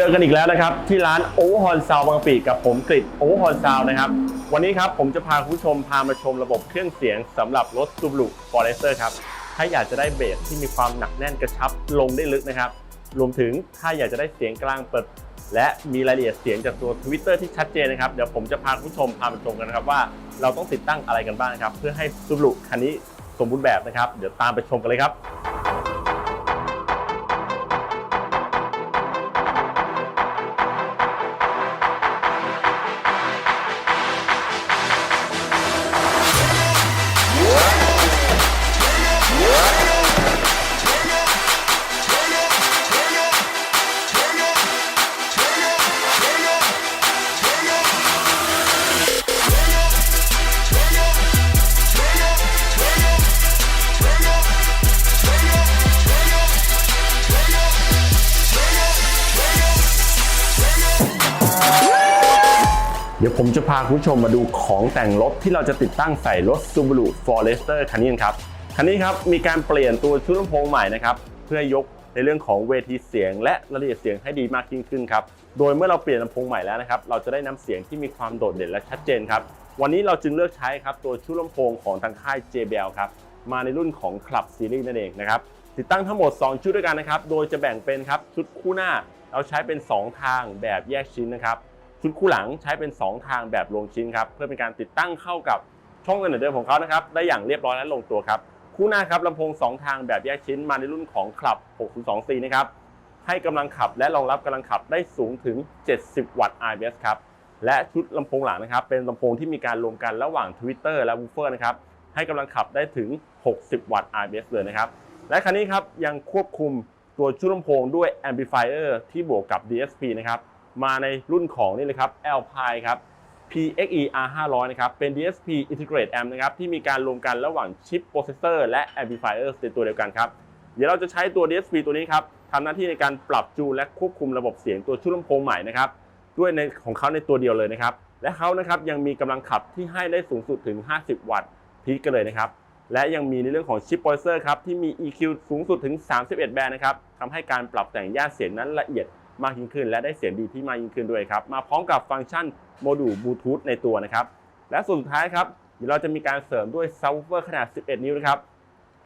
เจอกันอีกแล้วนะครับ ที่ร้านโอเวอร์ฮอนซาวบางกะปิกับผมกริดโอเวอร์ฮอนซาวนะครับ วันนี้ครับผมจะพาคุณผู้ชมพามาชมระบบเครื่องเสียงสำหรับรถ Subaru Forester ครับ ถ้าอยากจะได้เบสที่มีความหนักแน่นกระชับลงได้ลึกนะครับ รวมถึงถ้าอยากจะได้เสียงกลางเปิด และมีรายละเอียดเสียงจากตัว Twitter ที่ชัดเจนนะครับ เดี๋ยวผมจะพาคุณผู้ชมพาไปชมกันนะครับว่าเราต้องติดตั้งอะไรกันบ้างนะครับเพื่อให้ Subaru คันนี้สมบูรณ์แบบนะครับ เดี๋ยวตามไปชมกันเลยครับ เดี๋ยวผมจะพาคุณผู้ชมมาดูของแต่งรถที่เราจะติดตั้งใส่รถ Subaru Forester คันนี้นครับ คันนี้ครับมีการเปลี่ยนตัวชุดลำโพงใหม่นะครับเพื่อยกในเรื่องของเวทีเสียง และรายละเอียดเสียงให้ดีมากยิ่งขึ้นครับ โดยเมื่อเราเปลี่ยนลำโพงใหม่แล้วนะครับเราจะได้น้ำเสียงที่มีความโดดเด่นและชัดเจนครับ วันนี้เราจึงเลือกใช้ครับตัวชุดลำโพงของทางค่าย JBL ครับมาในรุ่นของ Club Series นั่นเองนะครับติดตั้งทั้งหมด 2 ชุดด้วยกันนะครับโดยจะแบ่งเป็นครับชุดคู่หน้าเราใช้เป็น 2 ทางแบบแยกชิ้นนะครับ ชุดคู่หลังใช้เป็น 2 ทางแบบรวมชิ้นครับเพื่อเป็นการติดตั้งเข้ากับช่องเดินเดิมของเขานะครับได้อย่างเรียบร้อยและลงตัวครับคู่หน้าครับลำโพง 2 ทางแบบแยกชิ้นมาในรุ่นของคลับ 602C นะครับให้กำลังขับและรองรับกำลังขับได้สูงถึง 70 วัตต์ RMS ครับและชุดลำโพงหลังนะครับเป็นลำโพงที่มีการรวมกันระหว่าง Twitter และ Woofer นะครับให้กำลังขับได้ถึง 60 วัตต์ RMS เลยนะครับและคันนี้ครับยังควบคุมตัวชุดลำโพงด้วย Amplifier ที่บวกกับ DSP นะครับ มาในรุ่นของนี่เลยครับ Alpine ครับ PXE R500 นะครับ เป็น DSP Integrate Amp นะครับ ที่มีการรวมกันระหว่างชิป Processor และ Amplifier ในตัวเดียวกันครับ เดี๋ยวเราจะใช้ตัว DSP ตัวนี้ครับทำหน้าที่ในการปรับจูนและควบคุมระบบเสียงตัวชุดลำโพงใหม่นะครับ ด้วยในของเขาในตัวเดียวเลยนะครับ และเขานะครับยังมีกำลังขับที่ให้ได้สูงสุดถึง 50 วัตต์พีคกันเลยนะครับ และยังมีในเรื่องของชิปโปรเซอร์ครับที่มี EQ สูงสุดถึง 31 แบนด์นะครับทำให้การปรับแต่งย่าเสียงนั้นละเอียด มากยิ่งขึ้น และได้เสียงดีที่มากยิ่งขึ้นด้วยครับ มาพร้อมกับฟังก์ชันโมดูลบลูทูธในตัวนะครับ และสุดท้ายครับเดี๋ยวเราจะมีการเสริมด้วยซับวูเฟอร์ขนาด 11 นิ้วนะครับ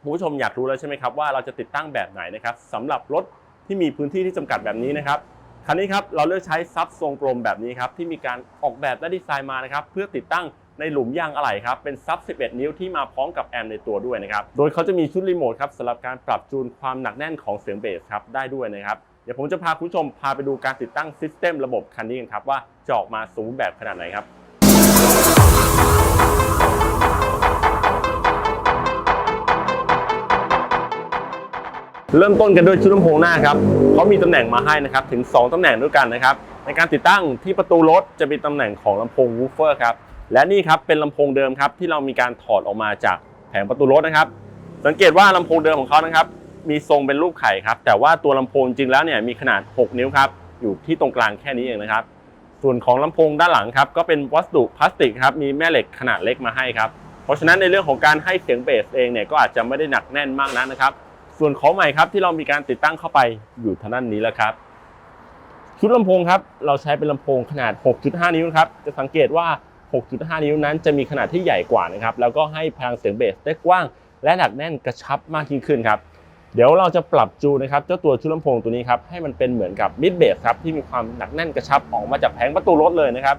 คุณผู้ชมอยากรู้แล้วใช่ไหมครับว่าเราจะติดตั้งแบบไหนนะครับสำหรับรถที่มีพื้นที่ที่จำกัดแบบนี้นะครับคันนี้ครับเราเลือกใช้ซับทรงกลมแบบนี้ครับที่มีการออกแบบและดีไซน์มานะครับเพื่อติดตั้งในหลุมยางอะไหล่ครับเป็นซับ 11 นิ้วที่มาพร้อมกับแอมป์ในตัวด้วยนะครับโดยเขาจะมีชุดรีโมทครับสำหรับการปรับจูนความหนักแน่นของเสียงเบสครับได้ด้วยนะครับ เดี๋ยวผมจะพาคุณผู้ชมพาไปดูการติดตั้งซิสเต็มระบบคันนี้กันครับว่าจะออกมาสมบูรณ์แบบขนาดไหนครับเริ่มต้นกันด้วยชุดลำโพงหน้าครับเขามีตำแหน่งมาให้นะครับถึง 2ตำแหน่งด้วยกันนะครับในการติดตั้งที่ประตูรถจะมีตำแหน่งของลำโพงวูฟเฟอร์ครับและนี่ครับเป็นลำโพงเดิมครับที่เรามีการถอดออกมาจากแผงประตูรถนะครับ สังเกตว่าลำโพงเดิมของเขานะครับ มีทรงเป็นรูปไข่ครับ แต่ว่าตัวลำโพงจริงแล้วเนี่ยมีขนาด 6 นิ้วครับ อยู่ที่ตรงกลางแค่นี้เองนะครับ ส่วนของลำโพงด้านหลังครับ ก็เป็นวัสดุพลาสติกครับ มีแม่เหล็กขนาดเล็กมาให้ครับ เพราะฉะนั้นในเรื่องของการให้เสียงเบสเองเนี่ยก็อาจจะไม่ได้หนักแน่นมากนักนะครับ ส่วนของใหม่ครับที่เรามีการติดตั้งเข้าไปอยู่ทางด้านนี้แล้วครับ ชุดลำโพงครับ เราใช้เป็นลำโพงขนาด 6.5 นิ้วครับ จะสังเกตว่า 6.5 นิ้วนั้นจะมีขนาดที่ใหญ่กว่านะครับ แล้วก็ให้พลังเสียงเบสได้กว้าง และหนักแน่นกระชับมากยิ่งขึ้นครับ เดี๋ยวเราจะปรับจูนะครับเจ้าตัวชุดลำโพงตัวนี้ครับให้มันเป็นเหมือนกับมิดเบสครับที่มีความหนักแน่นกระชับออกมาจากแผงประตูรถเลยนะครับ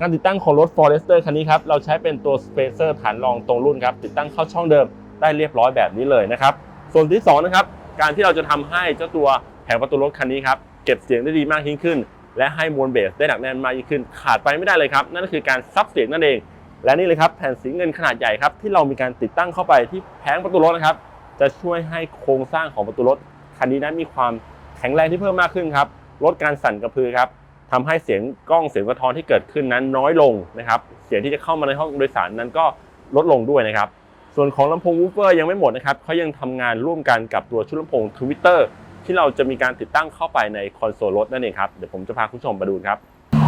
การติดตั้งของรถ Forester คันนี้ครับเราใช้เป็นตัว Spacer ฐานรองตรงรุ่นครับติดตั้งเข้าช่องเดิมได้เรียบร้อยแบบนี้เลยนะครับส่วนที่สองนะครับการที่เราจะทำให้เจ้าตัวแผงประตูรถคันนี้ครับเก็บเสียงได้ดีมากยิ่งขึ้น และให้มวลเบสได้หนักแน่นมากยิ่งขึ้น ขาดไปไม่ได้เลยครับนั่นก็คือการซับเสียงนั่นเอง และนี่เลยครับแผ่นสีเงินขนาดใหญ่ครับที่เรามีการติดตั้งเข้าไปที่แผงประตูรถนะครับ จะช่วยให้โครงสร้างของประตูรถคันนี้นั้นมีความแข็งแรงที่เพิ่มมากขึ้นครับลดการสั่นกระพือครับทำให้เสียงกล้องเสียงสะท้อนที่เกิดขึ้นนั้นน้อยลงนะครับ เสียงที่จะเข้ามาในห้องโดยสารนั้นก็ลดลงด้วยนะครับ ส่วนของลำโพงวูฟเฟอร์ยังไม่หมดนะครับเขายังทำงานร่วมกันกับตัวชุดลำโพงทวิตเตอร์ที่เราจะมีการติดตั้งเข้าไปในคอนโซลรถนั่นเองครับเดี๋ยวผมจะพาคุณผู้ชมมาดูครับ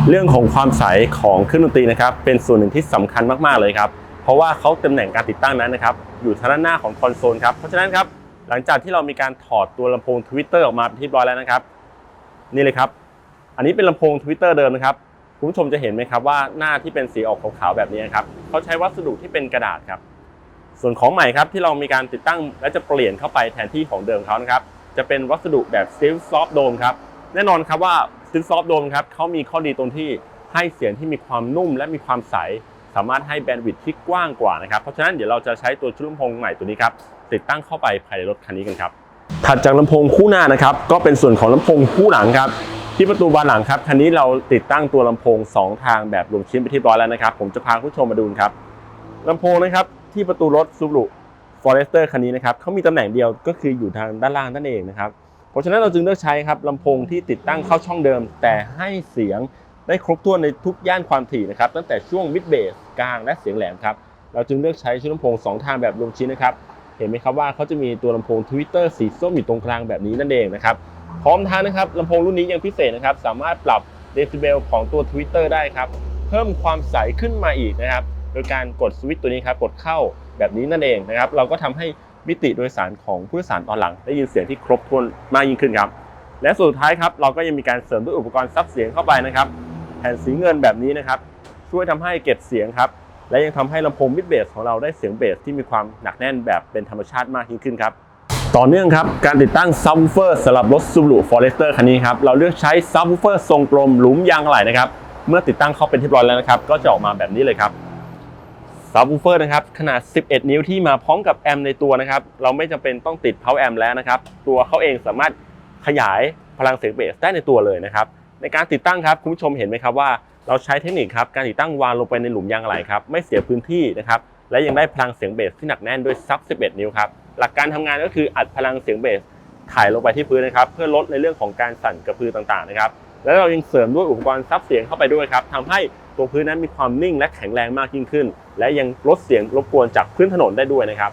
เรื่องของความใสของเครื่องดนตรีนะครับ เป็นส่วนหนึ่งที่สำคัญมากๆเลยครับ เพราะว่าเขาตำแหน่งการติดตั้งนั้นนะครับอยู่ทางด้านหน้าของคอนโซลครับเพราะฉะนั้นครับหลังจากที่เรามีการถอดตัวลำโพงทวิตเตอร์ออกมาเป็นที่เรียบร้อยแล้วนะครับ นี่เลยครับ อันนี้เป็นลำโพงทวิตเตอร์เดิมนะครับคุณผู้ชมจะเห็นไหมครับว่าหน้าที่เป็นสีออกขาวๆแบบนี้ครับเขาใช้วัสดุที่เป็นกระดาษครับ ส่วนของใหม่ครับที่เรามีการติดตั้งและจะเปลี่ยนเข้าไปแทนที่ของเดิมเขานะครับจะเป็นวัสดุแบบซิลซอฟโดมครับแน่นอนครับว่าซิลซอฟโดมครับเขามีข้อดีตรงที่ให้เสียงที่มีความนุ่มและมีความใส สามารถให้แบนด์วิดท์ที่กว้างกว่านะครับ เพราะฉะนั้นเดี๋ยวเราจะใช้ตัวชุดลำโพงใหม่ตัวนี้ครับติดตั้งเข้าไปภายในรถคันนี้กันครับ ถัดจากลำโพงคู่หน้านะครับก็เป็นส่วนของลำโพงคู่หลังครับที่ประตูบานหลังครับคันนี้เราติดตั้งตัวลำโพง 2 ทางแบบรวมชิ้นไปที่ร้อยแล้วนะครับ ผมจะพาคุณผู้ชมมาดูครับลำโพงนะครับที่ประตูรถ Subaru Forester คันนี้นะครับเขามีตำแหน่งเดียวก็คืออยู่ทางด้านล่างนั่นเองนะครับ เพราะฉะนั้นเราจึงเลือกใช้ครับลำโพงที่ติดตั้งเข้าช่องเดิม แต่ให้เสียง ได้ครบถ้วนในทุกย่านความถี่นะครับตั้งแต่ช่วงมิดเบสกลางและเสียงแหลมครับเราจึงเลือกใช้ชุดลำโพง 2 ทางแบบรวมชิ้นนะครับเห็นไหมครับว่าเขาจะมีตัวลำโพง Twitter สีส้มอยู่ตรงกลางแบบนี้นั่นเองนะครับพร้อมทั้งนะครับลำโพงรุ่นนี้ยังพิเศษนะครับสามารถปรับเดซิเบลของตัว Twitter ได้ครับเพิ่มความใสขึ้นมาอีกนะครับโดยการกดสวิตช์ตัวนี้ครับกดเข้าแบบนี้นั่นเองนะครับเราก็ทำให้มิติโดยสารของผู้โดยสารตอนหลัง ได้ยินเสียงที่ครบถ้วนมากยิ่งขึ้นครับและสุดท้ายครับเราก็ยังมีการเสริมด้วยอุปกรณ์ซับเสียงเข้าไปนะครับ ผ่นสีเงินแบบนี้นะครับ ช่วยทำให้เก็บเสียงครับ และยังทำให้ลำโพงมิดเบสของเราได้เสียงเบสที่มีความหนักแน่นแบบเป็นธรรมชาติมากยิ่งขึ้นครับ ต่อเนื่องครับ การติดตั้งซับวูเฟอร์สำหรับรถ Subaru Forester คันนี้ครับ เราเลือกใช้ซับวูเฟอร์ทรงกลมหลุมยางอะไหล่นะครับ เมื่อติดตั้งเข้าเป็นที่ร้อยแล้วนะครับ ก็จะออกมาแบบนี้เลยครับซับวูเฟอร์นะครับขนาด 11 นิ้วที่มาพร้อมกับแอมป์ในตัวนะครับ เราไม่จำเป็นต้องติด power amp แล้วนะครับ ตัวเขาเองสามารถขยายพลังเสียงเบสได้ในตัวเลยนะครับ ในการติดตั้งครับคุณผู้ชมเห็นไหมครับว่าเราใช้เทคนิคครับการติดตั้งวางลงไปในหลุมยางอะไหล่ครับไม่เสียพื้นที่นะครับและยังได้พลังเสียงเบสที่หนักแน่นด้วยซับ 11 นิ้วครับหลักการทำงานก็คืออัดพลังเสียงเบสถ่ายลงไปที่พื้นนะครับเพื่อลดในเรื่องของการสั่นกระพือต่างๆนะครับแล้วเรายังเสริมด้วยอุปกรณ์ซับเสียงเข้าไปด้วยครับทำให้ตัวพื้นนั้นมีความนิ่งและแข็งแรงมากยิ่งขึ้น และยังลดเสียงรบกวนจากพื้นถนนได้ด้วยนะครับ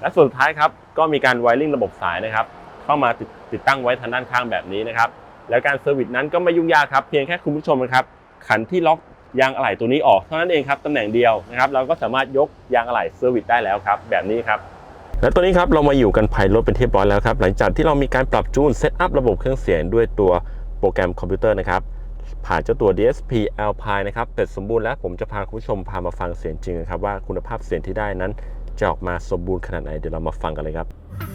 และส่วนสุดท้ายครับก็มีการไวริงระบบสายนะครับเข้ามาติดติดตั้งไว้ทางด้านข้างแบบนี้นะครับ แล้วการเซอร์วิสนั้นก็ไม่ยุ่งยากครับ เพียงแค่คุณผู้ชมนะครับขันที่ล็อกยางอะไหล่ตัวนี้ออกเท่านั้นเองครับตำแหน่งเดียวนะครับเราก็สามารถยกยางอะไหล่เซอร์วิสได้แล้วครับ แบบนี้ครับและตัวนี้ครับเรามาอยู่กันภายรถเป็นที่เรียบร้อยแล้วครับหลังจากที่เรามีการปรับจูนเซตอัพระบบเครื่องเสียงด้วยตัวโปรแกรมคอมพิวเตอร์นะครับผ่านเจ้าตัว DSP Alpine นะครับเสร็จสมบูรณ์แล้วผมจะพาคุณผู้ชมพามาฟังเสียงจริงนครับว่าคุณภาพเสียงที่ได้นั้นจะออกมาสมบูรณ์ขนาดไหนเดี๋ยวเรามาฟังกันเลยครับ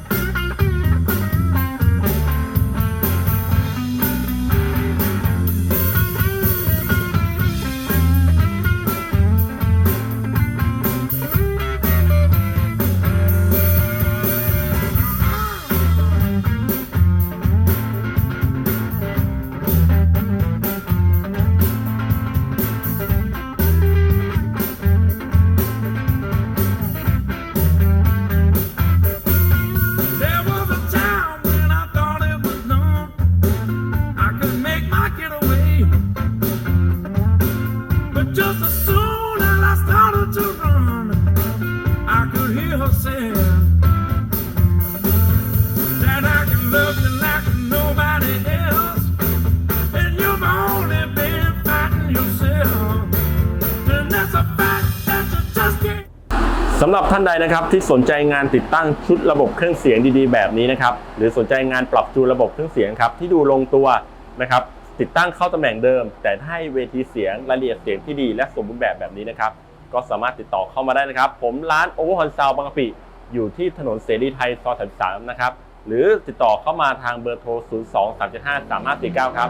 สำหรับท่านใดนะครับที่สนใจงานติดตั้งชุดระบบเครื่องเสียงดีๆ แบบนี้นะครับหรือสนใจงานปรับจูนระบบเครื่องเสียงครับที่ดูลงตัวนะครับติดตั้งเข้าตำแหน่งเดิม แต่ให้เวทีเสียงรายละเอียดเสียงที่ดีและสมบูรณ์แบบแบบนี้นะครับก็สามารถติดต่อเข้ามาได้นะครับ ผมร้านโอเวอร์ฮอนซาวบางกะปิอยู่ที่ถนนเสรีไทยซอย33นะครับหรือติดต่อเข้ามาทางเบอร์โทร 02 375 3549 ครับ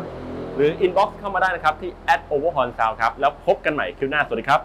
หรือ inbox เข้ามาได้นะครับที่ overhorn sound ครับ แล้วพบกันใหม่คลิวหน้า สวัสดีครับ